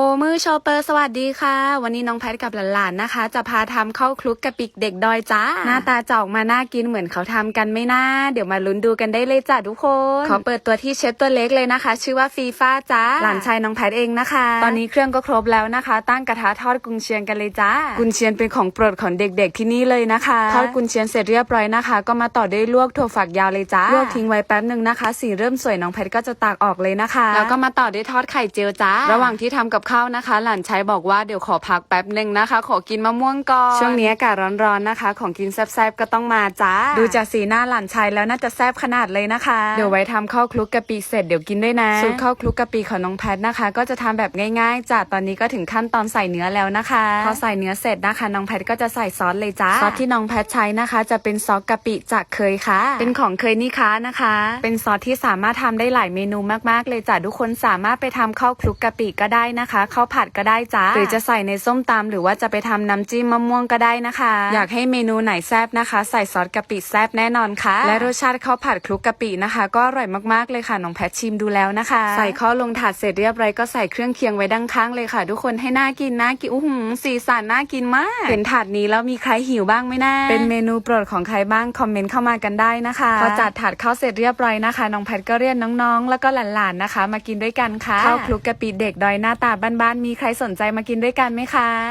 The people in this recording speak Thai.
โอมือชอปเปอร์สวัสดีค่ะ วันนี้น้องแพทกับหลานๆนะคะ จะพาทำข้าวคลุกกะปิกเด็กดอยจ้า หน้าตาจะออกมาน่ากินเหมือนเขาทำกันไหม่น่า เดี๋ยวมาลุ้นดูกันได้เลยจ้ะทุกคนขอเปิดตัวที่เชฟตัวเล็กเลยนะคะ ชื่อว่าฟีฟ้าจ้า หลานชายน้องแพทเองนะคะ ตอนนี้เครื่องก็ครบแล้วนะคะ ตั้งกระทะทอดกุนเชียงกันเลยจ้า กุนเชียงเป็นของโปรดของเด็กๆที่นี่เลยนะคะทอดกุนเชียงเสร็จเรียบร้อยนะคะ ก็มาต่อด้วยลวกถั่วฝักยาวเลยจ้าลวกทิ้งไว้แป๊บหนึ่งนะคะ สีเริ่มสวยน้องแพทก็จะตากออกเลยนะคะ แล้วก็มาต่อด้วยทอดไข่เจียวจ้า ระหว่างที่ทำกับข้าวนะคะ หลานชายบอกว่าเดี๋ยวขอพักแป๊บหนึ่งนะคะ ขอกินมะม่วงก่อน ช่วงนี้อากาศร้อนๆนะคะ ของกินแซ่บๆก็ต้องมาจ้า ดูจากสีหน้าหลานชายแล้วน่าจะแซ่บขนาดเลยนะคะ เดี๋ยวไว้ทำข้าวคลุกกะปิเสร็จเดี๋ยวกินด้วยนะ สูตรข้าวคลุกกะปิของน้องแพทนะคะ ก็จะทำแบบง่ายๆจ้ะตอนนี้ก็ถึงขั้นตอนใส่เนื้อแล้วนะคะ พอใส่เนื้อเสร็จนะคะ น้องแพทก็จะใส่ซอสเลยจ้า ซอสที่น้องแพทใช้นะคะ จะเป็นซอสกะปิจากเคยค่ะ เป็นของเคยนี่ค้านะคะ เป็นซอสที่สามารถทำได้หลายเมนูมากๆเลยจ้ะทุกคนสามารถไปทำข้าวคลุกกะปิก็ได้นะคะข้าวผัดก็ได้จ้าหรือจะใส่ในส้มตำหรือว่าจะไปทำน้ำจิ้มมะม่วงก็ได้นะคะ อยากให้เมนูไหนแซ่บนะคะ ใส่ซอสกะปิแซ่บแน่นอนค่ะ และรสชาติข้าวผัดคลุกกะปินะคะ ก็อร่อยมากๆเลยค่ะน้องแพทชิมดูแล้วนะคะ ใส่ข้าวลงถาดเสร็จเรียบร้อยก็ใส่เครื่องเคียงไว้ด้านข้างเลยค่ะ ทุกคนให้น่ากินน่ากินอู้หูสีสันน่ากินมากเห็นถาดนี้แล้วมีใครหิวบ้างไหมนะเป็นเมนูโปรดของใครบ้างคอมเมนต์เข้ามากันได้นะคะพอจัดถาดข้าวเสร็จเรียบร้อยนะคะน้องแพทก็เรียกน้องๆ แล้วก็หลานๆนะคะ มากินด้วยกันค่ะข้าวคลุกกะปิเด็กดอยหน้าตาบ้านๆมีใครสนใจมากินด้วยกันไหมคะ